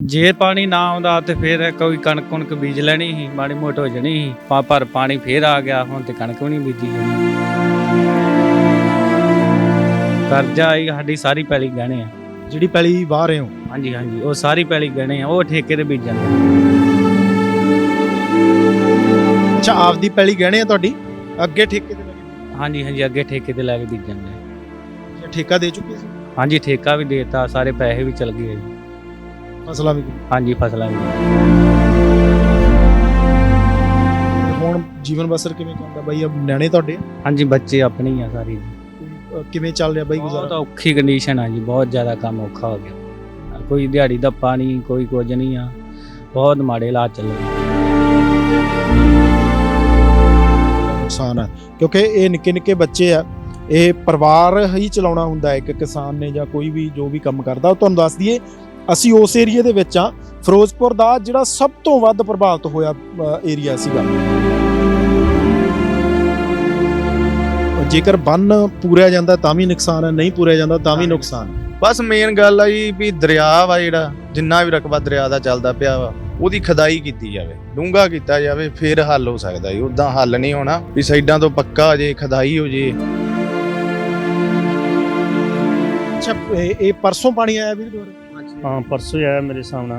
ਜੇ ਪਾਣੀ ਨਾ ਆਉਂਦਾ ਤੇ ਫਿਰ ਕੋਈ ਕਣਕ ਕੁਣਕ ਬੀਜ ਲੈਣੀ ਸੀ ਮਾੜੀ ਮੋਟ ਹੋ ਜਣੀ ਸੀ। ਪਾ ਪਰ ਪਾਣੀ ਫੇਰ ਆ ਗਿਆ ਹੁਣ ਤੇ ਕਣਕ ਵੀ ਨਹੀਂ ਬੀਜੀ ਜਾਣੀ। ਕਰਜ਼ਾ ਹੀ ਸਾਡੀ ਸਾਰੀ ਪੈਲੀ ਗਹਿਣੇ ਆ। ਜਿਹੜੀ ਪੈਲੀ ਵਾਹ ਰਹੇ ਹੋ? ਹਾਂਜੀ ਹਾਂਜੀ ਉਹ ਸਾਰੀ ਪੈਲੀ ਗਹਿਣੇ ਆ ਉਹ ਠੇਕੇ ਤੇ ਬੀਜਣ ਦੇ ਅੱਛਾ ਆਪਦੀ ਪੈਲੀ ਗਹਿਣੇ ਆ ਤੁਹਾਡੀ? ਅੱਗੇ ਠੇਕੇ ਤੇ ਲੱਗੇ। ਹਾਂਜੀ ਹਾਂਜੀ ਅੱਗੇ ਠੇਕੇ ਤੇ ਲੈ ਕੇ ਬੀਜਣ ਦੇ ਠੇਕਾ ਦੇ ਚੁੱਕੇ ਸੀ? ਹਾਂਜੀ ਠੇਕਾ ਵੀ ਦੇਤਾ ਸਾਰੇ ਪੈਸੇ ਵੀ ਚਲ ਗਏ ਜੀ। ਫਸਲਾਂ ਵੀ? ਹਾਂਜੀ ਫਸਲਾਂ ਵੀ। ਹੁਣ ਜੀਵਨ ਬਸਰ ਕਿਵੇਂ ਚੱਲਦਾ ਬਾਈ ਆ ਨਿਆਣੇ ਤੁਹਾਡੇ? ਹਾਂਜੀ ਬੱਚੇ ਆਪਣੇ ਹੀ ਆ ਸਾਰੇ ਜੀ। ਅਹ ਕਿਵੇਂ ਚੱਲ ਰਿਹਾ ਬਾਈ ਬਹੁਤ ਗੁਜ਼ਾਰਾ ਔਖੀ ਕੰਡੀਸ਼ਨ ਆ ਜੀ ਬਹੁਤ ਜ਼ਿਆਦਾ ਕੰਮ ਔਖਾ ਹੋ ਗਿਆ। ਕੋਈ ਦਿਹਾੜੀ ਦਾ ਪਾਣੀ ਕੋਈ ਕੁਝ ਨਹੀਂ ਆ। ਬਹੁਤ ਮਾੜੇ ਹਾਲਾਤ ਚੱਲ ਰਹੇ। ਨੁਕਸਾਨ ਹੈ ਕਿਉਂਕਿ ਇਹ ਨਿੱਕੇ ਨਿੱਕੇ ਬੱਚੇ ਆ ਇਹ ਪਰਿਵਾਰ ਹੀ ਚਲਾਉਣਾ ਹੁੰਦਾ ਹੈ। ਇੱਕ ਕਿਸਾਨ ਨੇ ਜਾਂ ਕੋਈ ਵੀ ਜੋ ਵੀ ਕੰਮ ਕਰਦਾ ਉਹ ਤੁਹਾਨੂੰ ਦੱਸ ਦਈਏ ਅਸੀਂ ਉਸ ਏਰੀਆ ਦੇ ਵਿੱਚ ਆ ਫਿਰੋਜ਼ਪੁਰ ਦਾ ਜਿਹੜਾ ਸਭ ਤੋਂ ਵੱਧ ਪ੍ਰਭਾਵਿਤ ਹੋਇਆ ਏਰੀਆ ਸੀਗਾ। ਜੇਕਰ ਬੰਨ ਪੂਰਿਆ ਜਾਂਦਾ ਤਾਂ ਵੀ ਨੁਕਸਾਨ ਹੈ ਨਹੀਂ ਪੂਰਿਆ ਜਾਂਦਾ ਤਾਂ ਵੀ ਨੁਕਸਾਨ ਬਸ ਮੇਨ ਗੱਲ ਆ ਜੀ ਵੀ ਦਰਿਆ ਵਾ ਜਿਹੜਾ ਜਿੰਨਾ ਵੀ ਰਕਬਾ ਦਰਿਆ ਦਾ ਚੱਲਦਾ ਪਿਆ ਵਾ ਉਹਦੀ ਖਦਾਈ ਕੀਤੀ ਜਾਵੇ ਡੂੰਘਾ ਕੀਤਾ ਜਾਵੇ ਫਿਰ ਹੱਲ ਹੋ ਸਕਦਾ ਜੀ। ਉਦਾਂ ਹੱਲ ਨਹੀਂ ਹੋਣਾ ਵੀ ਸਾਈਡਾਂ ਤੋਂ ਪੱਕਾ ਹੋ ਜੇ ਖਦਾਈ ਹੋ ਜੇ। ਅੱਛਾ ਇਹ ਪਰਸੋਂ ਪਾਣੀ ਆਇਆ ਵੀਰ ਦੁਆਰਾ? ਹਾਂ, ਪਰਸੋਂ ਹੀ ਆਇਆ ਮੇਰੇ ਸਾਹਮਣੇ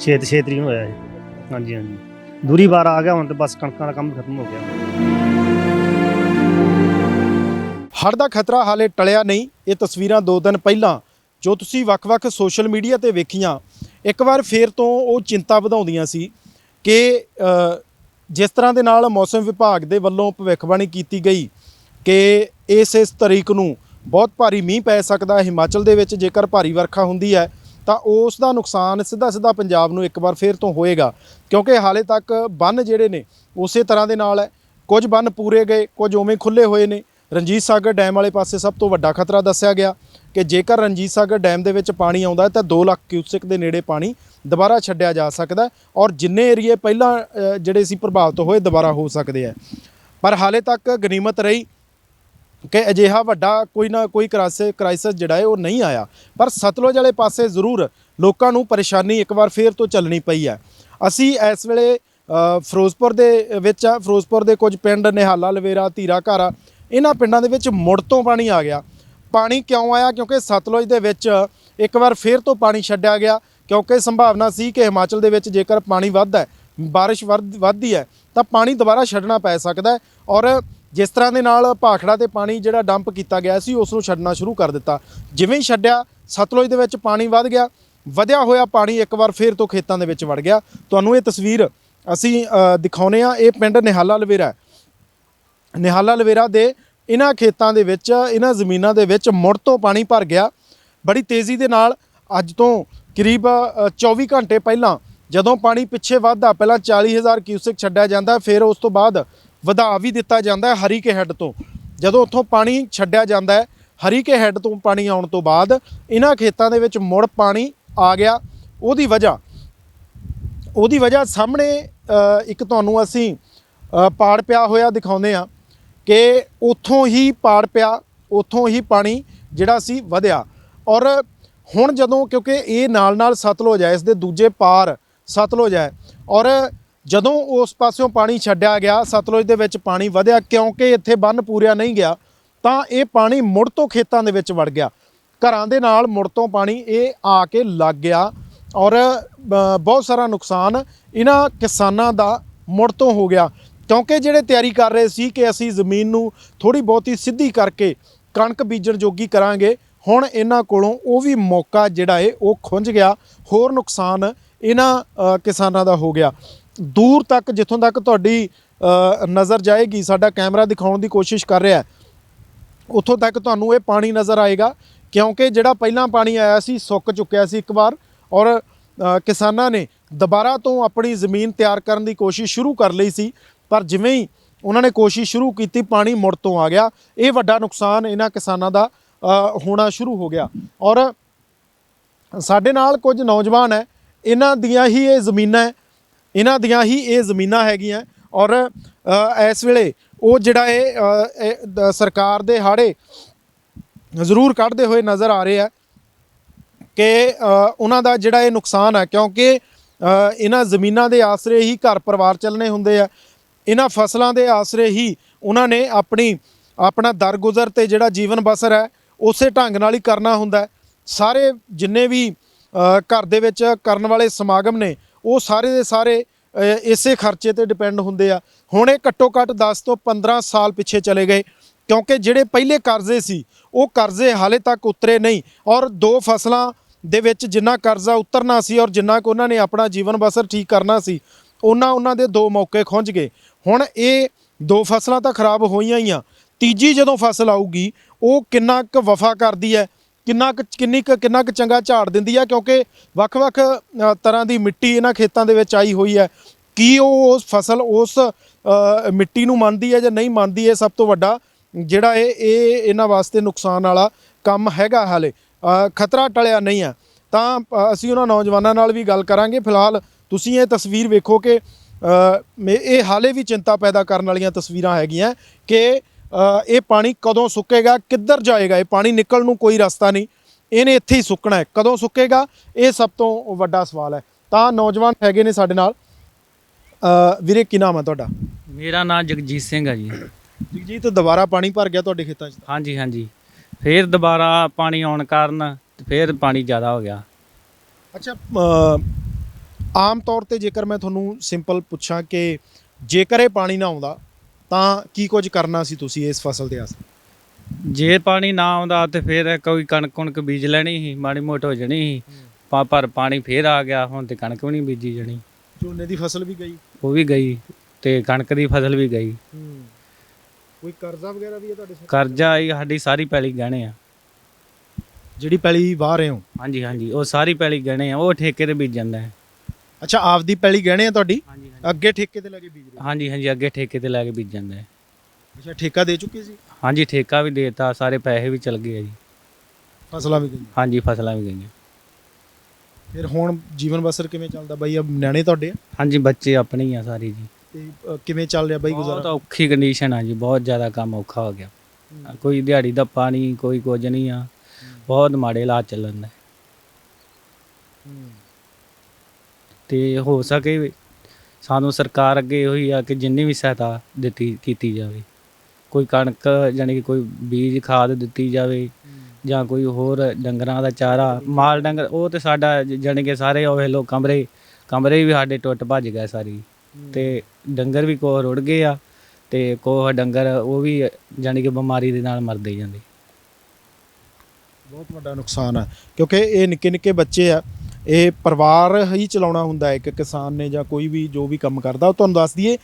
6 6 ਤਰੀਕ ਨੂੰ ਹੋਇਆ ਇਹ। ਹਾਂਜੀ ਹਾਂਜੀ। ਦੂਰੀ ਵਾਰ ਆ ਗਿਆ ਹੁਣ ਤੇ ਬਸ ਕਣਕਾਂ ਦਾ ਕੰਮ ਖਤਮ ਹੋ ਗਿਆ। ਹੜ੍ਹ ਦਾ ਖਤਰਾ ਹਾਲੇ ਟਲਿਆ ਨਹੀਂ। ਇਹ ਤਸਵੀਰਾਂ ਦੋ ਦਿਨ ਪਹਿਲਾਂ, ਜੋ ਤੁਸੀਂ ਵੱਖ-ਵੱਖ ਸੋਸ਼ਲ ਮੀਡੀਆ ਤੇ ਵੇਖੀਆਂ, ਇੱਕ ਵਾਰ ਫੇਰ ਤੋਂ ਉਹ ਚਿੰਤਾ ਵਧਾਉਂਦੀਆਂ ਸੀ ਕਿ ਜਿਸ ਤਰ੍ਹਾਂ ਦੇ ਨਾਲ ਮੌਸਮ ਵਿਭਾਗ ਦੇ ਵੱਲੋਂ ਭਵਿੱਖਬਾਣੀ ਕੀਤੀ ਗਈ ਕਿ ਇਸ ਇਸ ਤਰੀਕ ਨੂੰ ਬਹੁਤ ਭਾਰੀ ਮੀਂਹ ਪੈ ਸਕਦਾ ਹੈ ਹਿਮਾਚਲ ਦੇ ਵਿੱਚ, ਜੇਕਰ ਭਾਰੀ ਵਰਖਾ ਹੁੰਦੀ ਹੈ, ਤਾਂ ਉਸ ਦਾ ਨੁਕਸਾਨ ਸਿੱਧਾ ਸਿੱਧਾ ਪੰਜਾਬ ਨੂੰ ਇੱਕ ਵਾਰ ਫੇਰ ਤੋਂ ਹੋਏਗਾ। ਕਿਉਂਕਿ ਹਾਲੇ ਤੱਕ ਬੰਨ ਜਿਹੜੇ ਨੇ, ਉਸੇ ਤਰ੍ਹਾਂ ਦੇ ਨਾਲ ਹੈ। ਕੁਝ ਬੰਨ ਪੂਰੇ ਗਏ, ਕੁਝ ਉਵੇਂ ਖੁੱਲੇ ਹੋਏ ਨੇ। ਰਣਜੀਤ ਸਾਗਰ ਡੈਮ ਵਾਲੇ ਪਾਸੇ ਸਭ ਤੋਂ ਵੱਡਾ ਖਤਰਾ ਦੱਸਿਆ ਗਿਆ ਕਿ ਜੇਕਰ ਰਣਜੀਤ ਸਾਗਰ ਡੈਮ ਦੇ ਵਿੱਚ ਪਾਣੀ ਆਉਂਦਾ ਤਾਂ 2 ਲੱਖ ਕਿਊਸਿਕ ਦੇ ਨੇੜੇ ਪਾਣੀ ਦੁਬਾਰਾ ਛੱਡਿਆ ਜਾ ਸਕਦਾ ਔਰ ਜਿੰਨੇ ਏਰੀਏ ਪਹਿਲਾਂ ਜਿਹੜੇ ਸੀ ਪ੍ਰਭਾਵਿਤ ਹੋਏ, ਦੁਬਾਰਾ ਹੋ ਸਕਦੇ ਆ ਪਰ ਹਾਲੇ ਤੱਕ ਗਨੀਮਤ ਰਹੀ ਕਿ ਅਜਿਹਾ ਵੱਡਾ ਕੋਈ ਨਾ ਕੋਈ ਕ੍ਰਾਈਸਿਸ ਕ੍ਰਾਈਸਿਸ ਜਿਹੜਾ ਹੈ ਉਹ ਨਹੀਂ ਆਇਆ। ਪਰ ਸਤਲੁਜ ਵਾਲੇ ਪਾਸੇ ਜ਼ਰੂਰ ਲੋਕਾਂ ਨੂੰ ਪਰੇਸ਼ਾਨੀ ਇੱਕ ਵਾਰ ਫੇਰ ਤੋਂ ਚੱਲਣੀ ਪਈ ਹੈ। ਅਸੀਂ ਇਸ ਵੇਲੇ ਫਿਰੋਜ਼ਪੁਰ ਦੇ ਵਿੱਚ ਆ। ਫਿਰੋਜ਼ਪੁਰ ਦੇ ਕੁਝ ਪਿੰਡ ਨਿਹਾਲਾ, ਲਵੇਰਾ, ਧੀਰਾ ਘਾਰਾ, ਇਹਨਾਂ ਪਿੰਡਾਂ ਦੇ ਵਿੱਚ ਮੁੜ ਤੋਂ ਪਾਣੀ ਆ ਗਿਆ। ਪਾਣੀ ਕਿਉਂ ਆਇਆ? ਕਿਉਂਕਿ ਸਤਲੁਜ ਦੇ ਵਿੱਚ ਇੱਕ ਵਾਰ ਫੇਰ ਤੋਂ ਪਾਣੀ ਛੱਡਿਆ ਗਿਆ। ਕਿਉਂਕਿ ਸੰਭਾਵਨਾ ਸੀ ਕਿ ਹਿਮਾਚਲ ਦੇ ਵਿੱਚ ਜੇਕਰ ਪਾਣੀ ਵੱਧਦਾ ਹੈ, ਬਾਰਿਸ਼ ਵੱਧ- ਵੱਧਦੀ ਹੈ, ਤਾਂ ਪਾਣੀ ਦੁਬਾਰਾ ਛੱਡਣਾ ਪੈ ਸਕਦਾ ਹੈ। ਔਰ ਜਿਸ ਤਰ੍ਹਾਂ ਦੇ ਨਾਲ ਭਾਖੜਾ ਤੇ ਪਾਣੀ ਜਿਹੜਾ ਡੰਪ ਕੀਤਾ ਗਿਆ ਸੀ ਉਸ ਨੂੰ ਛੱਡਣਾ ਸ਼ੁਰੂ ਕਰ ਦਿੱਤਾ। ਜਿਵੇਂ ਹੀ ਛੱਡਿਆ ਸਤਲੁਜ ਦੇ ਵਿੱਚ ਪਾਣੀ ਵੱਧ ਗਿਆ। ਵਧਿਆ ਹੋਇਆ ਪਾਣੀ ਇੱਕ ਵਾਰ ਫੇਰ ਤੋਂ ਖੇਤਾਂ ਦੇ ਵਿੱਚ ਵੜ ਗਿਆ। ਤੁਹਾਨੂੰ ਇਹ ਤਸਵੀਰ ਅਸੀਂ ਅ, ਦਿਖਾਉਨੇ ਆ। ਇਹ ਪਿੰਡ ਨਿਹਾਲਾ ਲਵੇਰਾ ਨਿਹਾਲਾ ਲਵੇਰਾ ਦੇ ਇਹਨਾਂ ਖੇਤਾਂ ਦੇ ਵਿੱਚ ਇਹਨਾਂ ਜ਼ਮੀਨਾਂ ਦੇ ਵਿੱਚ ਮੁੜ ਤੋਂ ਪਾਣੀ ਭਰ ਗਿਆ। ਬੜੀ ਤੇਜ਼ੀ ਦੇ ਨਾਲ ਅੱਜ ਤੋਂ ਕਰੀਬ ਅ, 24 ਘੰਟੇ ਪਹਿਲਾਂ ਜਦੋਂ ਪਾਣੀ ਪਿੱਛੇ ਵੱਧਦਾ ਪਹਿਲਾਂ 40000 ਕਿਊਸਿਕ ਛੱਡਿਆ ਜਾਂਦਾ ਫਿਰ ਉਸ ਤੋਂ ਬਾਅਦ ਵਧਾ ਵੀ ਦਿੱਤਾ ਜਾਂਦਾ ਹੈ ਹਰੀਕੇ ਹੈੱਡ ਤੋਂ। ਜਦੋਂ ਉੱਥੋਂ ਪਾਣੀ ਛੱਡਿਆ ਜਾਂਦਾ ਹੈ, ਹਰੀਕੇ ਹੈੱਡ ਤੋਂ ਪਾਣੀ ਆਉਣ ਤੋਂ ਬਾਅਦ ਇਹਨਾਂ ਖੇਤਾਂ ਦੇ ਵਿੱਚ ਮੁੜ ਪਾਣੀ ਆ ਗਿਆ। ਉਹਦੀ ਵਜ੍ਹਾ ਉਹਦੀ ਵਜ੍ਹਾ ਸਾਹਮਣੇ ਇੱਕ ਤੁਹਾਨੂੰ ਅਸੀਂ ਪਾੜ ਪਿਆ ਹੋਇਆ ਦਿਖਾਉਂਦੇ ਆ ਕਿ ਉੱਥੋਂ ਹੀ ਪਾੜ ਪਿਆ, ਉੱਥੋਂ ਹੀ ਪਾਣੀ ਜਿਹੜਾ ਸੀ ਵਧਿਆ। ਔਰ ਹੁਣ ਜਦੋਂ ਕਿਉਂਕਿ ਇਹ ਨਾਲ ਨਾਲ ਸਤਲੁਜ ਹੈ, ਇਸ ਦੇ ਦੂਜੇ ਪਾਰ ਸਤਲੁਜ ਹੈ, ਔਰ ਜਦੋਂ ਉਸ ਪਾਸਿਓਂ ਪਾਣੀ ਛੱਡਿਆ ਗਿਆ, ਸਤਲੁਜ ਦੇ ਵਿੱਚ ਪਾਣੀ ਵਧਿਆ, ਕਿਉਂਕਿ ਇੱਥੇ ਬੰਨ ਪੂਰਿਆ ਨਹੀਂ ਗਿਆ, ਤਾਂ ਇਹ ਪਾਣੀ ਮੁੜ ਤੋਂ ਖੇਤਾਂ ਦੇ ਵਿੱਚ ਵੜ ਗਿਆ। ਘਰਾਂ ਦੇ ਨਾਲ ਮੁੜ ਤੋਂ ਪਾਣੀ ਇਹ ਆ ਕੇ ਲੱਗ ਗਿਆ ਔਰ ਬਹੁਤ ਸਾਰਾ ਨੁਕਸਾਨ ਇਹਨਾਂ ਕਿਸਾਨਾਂ ਦਾ ਮੁੜ ਤੋਂ ਹੋ ਗਿਆ। ਕਿਉਂਕਿ ਜਿਹੜੇ ਤਿਆਰੀ ਕਰ ਰਹੇ ਸੀ ਕਿ ਅਸੀਂ ਜ਼ਮੀਨ ਨੂੰ ਥੋੜੀ ਬਹੁਤੀ ਸਿੱਧੀ ਕਰਕੇ ਕਣਕ ਬੀਜਣ ਜੋਗੀ ਕਰਾਂਗੇ, ਹੁਣ ਇਹਨਾਂ ਕੋਲੋਂ ਉਹ ਵੀ ਮੌਕਾ ਜਿਹੜਾ ਏ, ਉਹ ਖੁੰਝ ਗਿਆ, ਹੋਰ ਨੁਕਸਾਨ ਇਹਨਾਂ ਕਿਸਾਨਾਂ ਦਾ ਹੋ ਗਿਆ। ਦੂਰ ਤੱਕ, ਜਿੱਥੋਂ ਤੱਕ ਤੁਹਾਡੀ ਨਜ਼ਰ ਜਾਏਗੀ, ਸਾਡਾ ਕੈਮਰਾ ਦਿਖਾਉਣ ਦੀ ਕੋਸ਼ਿਸ਼ ਕਰ ਰਿਹਾ ਉੱਥੋਂ ਤੱਕ ਤੁਹਾਨੂੰ ਇਹ ਪਾਣੀ ਨਜ਼ਰ ਆਏਗਾ, ਕਿਉਂਕਿ ਜਿਹੜਾ ਪਹਿਲਾਂ ਪਾਣੀ ਆਇਆ ਸੀ, ਸੁੱਕ ਚੁੱਕਿਆ ਸੀ ਇੱਕ ਵਾਰ, ਔਰ ਕਿਸਾਨਾਂ ਨੇ ਦੁਬਾਰਾ ਤੋਂ ਆਪਣੀ ਜ਼ਮੀਨ ਤਿਆਰ ਕਰਨ ਦੀ ਕੋਸ਼ਿਸ਼ ਸ਼ੁਰੂ ਕਰ ਲਈ ਸੀ, ਪਰ ਜਿਵੇਂ ਹੀ ਉਹਨਾਂ ਨੇ ਕੋਸ਼ਿਸ਼ ਸ਼ੁਰੂ ਕੀਤੀ, ਪਾਣੀ ਮੁੜ ਤੋਂ ਆ ਗਿਆ। ਇਹ ਵੱਡਾ ਨੁਕਸਾਨ ਇਹਨਾਂ ਕਿਸਾਨਾਂ ਦਾ ਹੋਣਾ ਸ਼ੁਰੂ ਹੋ ਗਿਆ। ਔਰ, ਸਾਡੇ ਨਾਲ ਕੁਝ ਨੌਜਵਾਨ ਹੈ, ਇਹਨਾਂ ਦੀਆਂ ਹੀ ਇਹ ਜ਼ਮੀਨਾਂ ਹੈ ਇਹਨਾਂ ਦੀਆਂ ਹੀ ਇਹ ਜ਼ਮੀਨਾਂ ਹੈਗੀਆਂ ਔਰ ਇਸ ਵੇਲੇ ਉਹ ਜਿਹੜਾ ਇਹ ਸਰਕਾਰ ਦੇ ਹਾੜੇ ਜ਼ਰੂਰ ਕੱਢਦੇ ਹੋਏ ਨਜ਼ਰ ਆ ਰਹੇ ਆ ਕਿ ਉਹਨਾਂ ਦਾ ਜਿਹੜਾ ਇਹ ਨੁਕਸਾਨ ਹੈ ਕਿਉਂਕਿ ਇਹਨਾਂ ਜ਼ਮੀਨਾਂ ਦੇ ਆਸਰੇ ਹੀ ਘਰ ਪਰਿਵਾਰ ਚੱਲਣੇ ਹੁੰਦੇ ਆ। ਇਹਨਾਂ ਫਸਲਾਂ ਦੇ ਆਸਰੇ ਹੀ ਉਹਨਾਂ ਨੇ ਆਪਣੀ, ਆਪਣਾ ਦਰਗੁਜ਼ਰ ਤੇ ਜਿਹੜਾ ਜੀਵਨ ਬਸਰ ਹੈ, ਉਸੇ ਢੰਗ ਨਾਲ ਹੀ ਕਰਨਾ ਹੁੰਦਾ। ਸਾਰੇ ਜਿੰਨੇ ਵੀ ਘਰ ਦੇ ਵਿੱਚ ਕਰਨ ਵਾਲੇ ਸਮਾਗਮ ਨੇ ਉਹ ਸਾਰੇ ਦੇ ਸਾਰੇ ਇਸੇ ਖਰਚੇ ਤੇ ਡਿਪੈਂਡ ਹੁੰਦੇ ਆ। ਹੁਣ ਇਹ ਘੱਟੋ ਘੱਟ 10 ਤੋਂ 15 ਸਾਲ ਪਿੱਛੇ ਚਲੇ ਗਏ, ਕਿਉਂਕਿ ਜਿਹੜੇ ਪਹਿਲੇ ਕਰਜ਼ੇ ਸੀ, ਉਹ ਕਰਜ਼ੇ ਹਾਲੇ ਤੱਕ ਉਤਰੇ ਨਹੀਂ। ਔਰ ਦੋ ਫਸਲਾਂ ਦੇ ਵਿੱਚ ਜਿੰਨਾ ਕਰਜ਼ਾ ਉਤਰਨਾ ਸੀ ਔਰ ਜਿੰਨਾ ਕੁ ਉਹਨਾਂ ਨੇ ਆਪਣਾ ਜੀਵਨ ਬਸਰ ਠੀਕ ਕਰਨਾ ਸੀ, ਉਹਨਾਂ ਉਹਨਾਂ ਦੇ ਦੋ ਮੌਕੇ ਖੁੰਝ ਗਏ। ਹੁਣ ਇਹ ਦੋ ਫਸਲਾਂ ਤਾਂ ਖਰਾਬ ਹੋਈਆਂ ਹੀ ਆ। ਤੀਜੀ ਜਦੋਂ ਫਸਲ ਆਊਗੀ, ਉਹ ਕਿੰਨਾ ਕੁ ਵਫਾ ਕਰਦੀ ਹੈ ਕਿੰਨਾ ਕੁ, ਕਿੰਨੀ ਕੁ, ਕਿੰਨਾ ਕੁ ਚੰਗਾ ਝਾੜ ਦਿੰਦੀ ਹੈ ਕਿਉਂਕਿ ਵੱਖ-ਵੱਖ ਤਰ੍ਹਾਂ ਦੀ ਮਿੱਟੀ ਇਹਨਾਂ ਖੇਤਾਂ ਦੇ ਵਿੱਚ ਆਈ ਹੋਈ ਹੈ। ਕੀ ਉਹ ਉਸ ਫਸਲ ਉਸ ਮਿੱਟੀ ਨੂੰ ਮੰਨਦੀ ਹੈ ਜਾਂ ਨਹੀਂ ਮੰਨਦੀ, ਇਹ ਸਭ ਤੋਂ ਵੱਡਾ ਜਿਹੜਾ ਇਹ ਇਹ ਇਹਨਾਂ ਵਾਸਤੇ ਨੁਕਸਾਨ ਵਾਲਾ ਕੰਮ ਹੈਗਾ ਹਾਲੇ। ਖਤਰਾ ਟਲਿਆ ਨਹੀਂ ਹੈ ਤਾਂ ਅਸੀਂ ਉਹਨਾਂ ਨੌਜਵਾਨਾਂ ਨਾਲ ਵੀ ਗੱਲ ਕਰਾਂਗੇ। ਫਿਲਹਾਲ ਤੁਸੀਂ ਇਹ ਤਸਵੀਰ ਵੇਖੋ ਕਿ ਇਹ ਹਾਲੇ ਵੀ ਚਿੰਤਾ ਪੈਦਾ ਕਰਨ ਵਾਲੀਆਂ ਤਸਵੀਰਾਂ ਹੈਗੀਆਂ ਕਿ ਇਹ ਪਾਣੀ ਕਦੋਂ ਸੁੱਕੇਗਾ ਕਿੱਧਰ ਜਾਏਗਾ? ਇਹ ਪਾਣੀ ਨਿਕਲਣ ਨੂੰ ਕੋਈ ਰਸਤਾ ਨਹੀਂ। ਇਹਨੇ ਇੱਥੇ ਹੀ ਸੁੱਕਣਾ ਹੈ। ਕਦੋਂ ਸੁੱਕੇਗਾ? ਇਹ ਸਭ ਤੋਂ ਵੱਡਾ ਸਵਾਲ ਹੈ। ਤਾਂ ਨੌਜਵਾਨ ਹੈਗੇ ਨੇ ਸਾਡੇ ਨਾਲ। ਵੀਰੇ ਕੀ ਨਾਮ ਹੈ ਤੁਹਾਡਾ? ਮੇਰਾ ਨਾਮ ਜਗਜੀਤ ਸਿੰਘ ਹੈ ਜੀ। ਜਗਜੀਤ ਦੁਬਾਰਾ ਪਾਣੀ ਭਰ ਗਿਆ ਤੁਹਾਡੇ ਖੇਤਾਂ 'ਚ ਹਾਂਜੀ ਹਾਂਜੀ। ਫੇਰ ਦੁਬਾਰਾ ਪਾਣੀ ਆਉਣ ਕਾਰਨ ਫੇਰ ਪਾਣੀ ਜ਼ਿਆਦਾ ਹੋ ਗਿਆ। ਅੱਛਾ ਆਮ ਤੌਰ ਤੇ ਜੇਕਰ ਮੈਂ ਤੁਹਾਨੂੰ ਸਿੰਪਲ ਪੁੱਛਾਂ ਕਿ ਜੇਕਰ ਇਹ ਪਾਣੀ ਨਾ ਆਉਂਦਾ ਤਾਂ ਕੀ ਕੁਝ ਕਰਨਾ ਸੀ ਤੁਸੀਂ ਇਸ ਫਸਲ ਦੇ ਆਸਰੇ ਜੇ ਪਾਣੀ ਨਾ ਆਉਂਦਾ ਤੇ ਫੇਰ ਕੋਈ ਕਣਕ ਕੁਣਕ ਬੀਜ ਲੈਣੀ ਸੀ ਮਾੜੀ ਮੋਟ ਹੋ ਜਣੀ ਸੀ। ਪਾ ਪਰ ਪਾਣੀ ਫੇਰ ਆ ਗਿਆ ਹੁਣ ਤੇ ਕਣਕ ਵੀ ਨਹੀਂ ਬੀਜੀ ਜਣੀ। ਝੋਨੇ ਦੀ ਫਸਲ ਵੀ ਗਈ? ਉਹ ਵੀ ਗਈ ਤੇ ਕਣਕ ਦੀ ਫਸਲ ਵੀ ਗਈ। ਕੋਈ ਕਰਜ਼ਾ ਵਗੈਰਾ ਵੀ ਹੈ ਤੁਹਾਡੇ ਸਿਰ ਕਰਜ਼ਾ ਹੀ ਸਾਡੀ ਸਾਰੀ ਪੈਲੀ ਗਹਿਣੇ ਆ। ਜਿਹੜੀ ਪੈਲੀ ਵਾਹ ਰਹੇ ਹੋ? ਹਾਂਜੀ ਹਾਂਜੀ ਉਹ ਸਾਰੀ ਪੈਲੀ ਗਹਿਣੇ ਆ ਉਹ ਠੇਕੇ ਤੇ ਬੀਜ ਜਾਂਦਾ ਹੈ। ਅੱਛਾ ਆਪਦੀ ਪੈਲੀ ਗਹਿਣੇ ਆ ਤੁਹਾਡੀ? ਹਾਂਜੀ। ਅੱਗੇ ਠੇਕੇ ਤੇ ਲੱਗੇ ਬੀਜ ਰਹੇ ਹੋ। ਹਾਂਜੀ ਹਾਂਜੀ ਅੱਗੇ ਠੇਕੇ ਤੇ ਲੈ ਕੇ ਬੀਜ ਜਾਂਦਾ ਹੈ ਅੱਛਾ ਠੇਕਾ ਦੇ ਚੁੱਕੇ ਸੀ? ਹਾਂਜੀ ਠੇਕਾ ਵੀ ਦੇਤਾ ਸਾਰੇ ਪੈਸੇ ਵੀ ਚਲ ਗਏ ਆ ਜੀ। ਫਸਲਾਂ ਵੀ ਗਈਆਂ? ਹਾਂਜੀ ਫਸਲਾਂ ਵੀ ਗਈਆਂ। ਫਿਰ ਹੁਣ ਜੀਵਨ ਬਸਰ ਕਿਵੇਂ ਚੱਲਦਾ ਬਾਈ? ਆ ਨਿਆਣੇ ਤੁਹਾਡੇ ਆ? ਹਾਂਜੀ ਬੱਚੇ ਆਪਣੇ ਹੀ ਆ ਸਾਰੇ ਜੀ। ਤੇ ਅ, ਕਿਵੇਂ ਚੱਲ ਰਿਹਾ ਬਾਈ ਬਹੁਤ ਗੁਜ਼ਾਰਾ ਔਖੀ ਕੰਡੀਸ਼ਨ ਆ ਜੀ ਬਹੁਤ ਜ਼ਿਆਦਾ ਕੰਮ ਔਖਾ ਹੋ ਗਿਆ। ਕੋਈ ਦਿਹਾੜੀ ਦਾ ਪਾਣੀ ਕੋਈ ਕੁਝ ਨਹੀਂ ਆ। ਬਹੁਤ ਮਾੜੇ ਹਾਲਾਤ ਚੱਲਣ ਦੇ ਤੇ ਹੋ ਸਕੇ ਸਾਨੂੰ ਸਰਕਾਰ ਅੱਗੇ ਇਹੋ ਆ ਕਿ ਜਿੰਨੀ ਵੀ ਸਹਾਇਤਾ ਦਿੱਤੀ, ਕੀਤੀ ਜਾਵੇ। ਕੋਈ ਕਣਕ ਜਾਣੀ ਕਿ ਕੋਈ ਬੀਜ, ਖਾਦ ਦਿੱਤੀ ਜਾਵੇ ਜਾਂ ਕੋਈ ਹੋਰ ਡੰਗਰਾਂ ਦਾ ਚਾਰਾ, ਮਾਲ ਡੰਗਰ, ਉਹ ਤੇ ਸਾਡਾ ਜ- ਜਾਣੀ ਕਿ ਸਾਰੇ ਉਹ ਵੇਖ ਲੋ ਕਮਰੇ ਕਮਰੇ ਵੀ ਸਾਡੇ ਟੁੱਟ ਭੱਜ ਗਏ ਸਾਰੀ। ਤੇ ਡੰਗਰ ਵੀ ਕੋਹ ਰੁੜ ਗਏ ਆ ਤੇ ਕੋਹ ਡੰਗਰ ਉਹ ਵੀ ਜਾਣੀ ਕਿ ਬਿਮਾਰੀ ਦੇ ਨਾਲ ਮਰਦੇ ਜਾਂਦੇ। ਬਹੁਤ ਵੱਡਾ ਨੁਕਸਾਨ ਹੈ ਕਿਉਂਕਿ ਇਹ ਨਿੱਕੇ ਨਿੱਕੇ ਬੱਚੇ ਆ ਇਹ ਪਰਿਵਾਰ ਹੀ ਚਲਾਉਣਾ ਹੁੰਦਾ ਹੈ, ਇੱਕ ਕਿਸਾਨ ਨੇ ਜਾਂ ਕੋਈ ਵੀ ਜੋ ਵੀ ਕੰਮ ਕਰਦਾ, ਉਹ ਤੁਹਾਨੂੰ ਦੱਸ ਦਈਏ,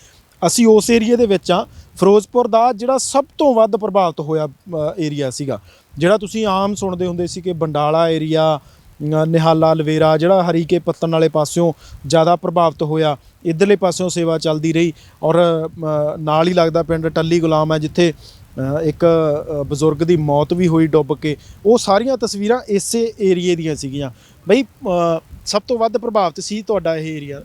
ਅਸੀਂ ਉਸ ਏਰੀਆ ਦੇ ਵਿੱਚ ਆ ਫਿਰੋਜ਼ਪੁਰ ਦਾ ਜਿਹੜਾ ਸਭ ਤੋਂ ਵੱਧ ਪ੍ਰਭਾਵਿਤ ਹੋਇਆ ਏਰੀਆ ਸੀਗਾ, ਜਿਹੜਾ ਤੁਸੀਂ ਆਮ ਸੁਣਦੇ ਹੁੰਦੇ ਸੀ ਕਿ ਬੰਡਾਲਾ ਏਰੀਆ ਨਿਹਾਲਾ, ਲਵੇਰਾ, ਜਿਹੜਾ ਹਰੀਕੇ ਪੱਤਨ ਵਾਲੇ ਪਾਸਿਓਂ ਜ਼ਿਆਦਾ ਪ੍ਰਭਾਵਿਤ ਹੋਇਆ, ਇਧਰਲੇ ਪਾਸਿਓਂ ਸੇਵਾ ਚੱਲਦੀ ਰਹੀ ਔਰ ਨਾਲ ਹੀ ਲੱਗਦਾ ਪਿੰਡ ਟੱਲੀ ਗੁਲਾਮ ਹੈ, ਜਿੱਥੇ ਇੱਕ ਬਜ਼ੁਰਗ ਦੀ ਮੌਤ ਵੀ ਹੋਈ ਡੁੱਬ ਕੇ। ਉਹ ਸਾਰੀਆਂ ਤਸਵੀਰਾਂ ਇਸੇ ਏਰੀਏ ਦੀਆਂ ਸੀਗੀਆਂ। ਬਈ ਸਭ ਤੋਂ ਵੱਧ ਪ੍ਰਭਾਵਿਤ ਸੀ ਤੁਹਾਡਾ ਇਹ ਏਰੀਆ?